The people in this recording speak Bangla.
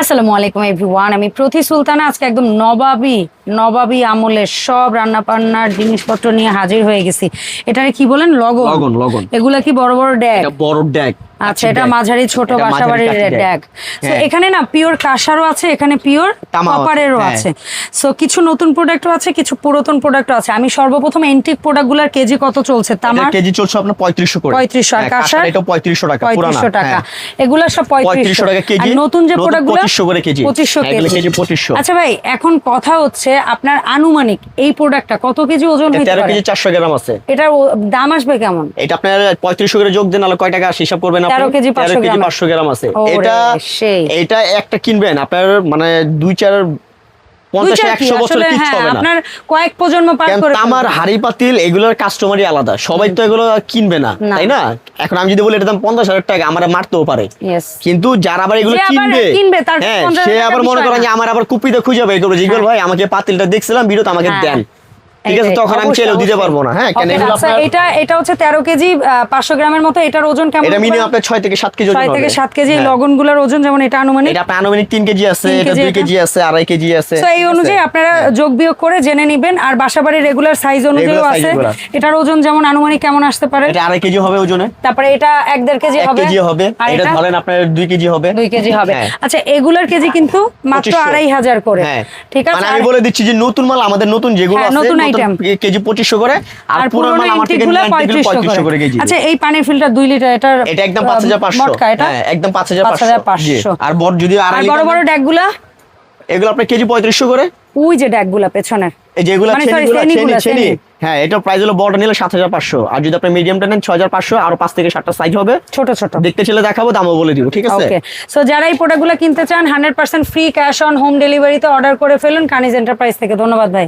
আসসালামু আলাইকুম এভরিওয়ান আমি প্রতি সুলতানা আজকে একদম নবাবি নবাবি আমলের সব রান্না বান্নার জিনিসপত্র নিয়ে হাজির হয়ে গেছি। এটারে কি বলেন? লগন লগন, লগন। এগুলা কি বড় বড় ড্যাগ বড় ড্যাগ আচ্ছা এটা মাঝারি ছোট বাসাবাড়ির ড্যাগ তো হ্যাঁ। এখানে না পিওর কাঁসারও আছে এখানে পিওর কপারেরও হ্যাঁ। আছে। সো কিছু নতুন প্রোডাক্টও আছে কিছু পুরাতন প্রোডাক্টও আছে। আমি সর্বপ্রথম এন্টিক প্রোডাক্টগুলোর কেজি কত চলছে? তামার? কেজি চলছে আপনার পঁয়ত্রিশশো করে। 3500 আর হ্যাঁ, কাঁসার? এটা পঁয়ত্রিশশো টাকা পুরানা। পঁয়ত্রিশশো টাকা। হ্যাঁ। এগুলো সব পঁয়ত্রিশশো। পঁয়ত্রিশশো টাকা কেজি আর নতুন যে প্রোডাক্টগুলো পঁচিশশো করে কেজি। পঁচিশশো হ্যাঁ, এগুলো কেজি। পঁচিশশো। আচ্ছা ভাই এখন কথা হচ্ছে আপনার আনুমানিক এই প্রোডাক্টটা কত কেজি ওজন হতে পারে? কেজি চারশো গ্রাম আছে। এটার দাম আসবে কেমন? এটা আপনার পঁয়ত্রিশশো করে যোগ দেন আলো কয় টাকা হিসাব করবেন আপনি 13 কেজি 500 তেরো কেজি পাঁচশো গ্রাম আছে। এটা এটা একটা কিনবেন আপনার মানে দুই চার পঞ্চাশ দুইটা কি? একশো বছর আসলে কিচ্ছু হ্যাঁ, হবে না। আপনার কয়েক প্রজন্ম পার করে তামার হাড়ি পাতিল এগুলোর কাস্টমারই আলাদা। সবাই তো এগুলো কিনবে না। তাই না? এখন আমি যদি বলি এটা দাম পঞ্চাশ হাজার টাকা আমার মারতেও পারে। কিন্তু যারা আবার এগুলো কিনবে হ্যাঁ সে আবার মনে করেন যে আমার আবার কুপিতে খুঁজে পাবে এগুলো যেগুলো ভাই আমাকে পাতিলটা দেখছিলাম ভিডিওতে আমাকে হ্যাঁ। দেন। ঠিক আছে তখন আমি দিতে পারব না। হ্যাঁ কেন? আচ্ছা, এটা এটা হচ্ছে তেরো কেজি পাঁচশো গ্রামের মতো এটার ওজন কেমন এটা মিনিমাম আপনার ছয় থেকে সাত কেজি ওজন ছয় থেকে হবে। সাত কেজি হ্যাঁ। ওজন যেমন এটা আনুমানিক। এটা আপনার আনুমানিক তিন কেজি আছে এটা কেজি দুই এটা? কেজি আছে আড়াই কেজি আছে। তো এই অনুযায়ী আপনারা হ্যাঁ। যোগ বিয়োগ করে জেনে নিবেন আর বাসাবাড়ির রেগুলার সাইজ size আছে। এটার ওজন যেমন আনুমানিক কেমন আসতে পারে? এটা আড়াই কেজি হবে ওজনে। তারপরে এটা এক দেড় কেজি এক হবে। কেজি হবে। এটা ধরেন আপনার দুই কেজি হবে। দুই কেজি হবে। হ্যাঁ। আচ্ছা এগুলার কেজি কিন্তু মাত্র 2500 আড়াই হাজার করে। ঠিক আছে? মানে আমি বলে দিচ্ছি যে নতুন মাল আমাদের নতুন যেগুলো আছে কেজি করে আর পুরো মাল আমার থেকে করে। কেজি। আচ্ছা এই পানির ফিল্টার লিটার এটা একদম এটা? একদম বড় যদি আর বড় বড় ড্যাগগুলা? এগুলো আপনার কেজি পঁয়ত্রিশশো করে। ওই যে ড্যাগগুলা পেছনের। এই যেগুলো sorry, চেনিগুলো চেনি চেনিগুলা, চেনি। চেনি। হ্যাঁ এটা প্রাইস হলো বড় নিলে সাত হাজার পাঁচশো। আর যদি আপনি মিডিয়ামটা নেন ছয় হাজার পাঁচশো আরও পাঁচ থেকে সাতটা সাইজ হবে। ছোট ছোট। দেখতে ছেলে দেখাবো দামও বলে দিব ঠিক আছে? ওকে সো যারা এই প্রোডাক্টগুলো কিনতে চান hundred percent free cash on home ডেলিভারিতে অর্ডার করে ফেলুন কানিজ এন্টারপ্রাইজ থেকে। ধন্যবাদ ভাই।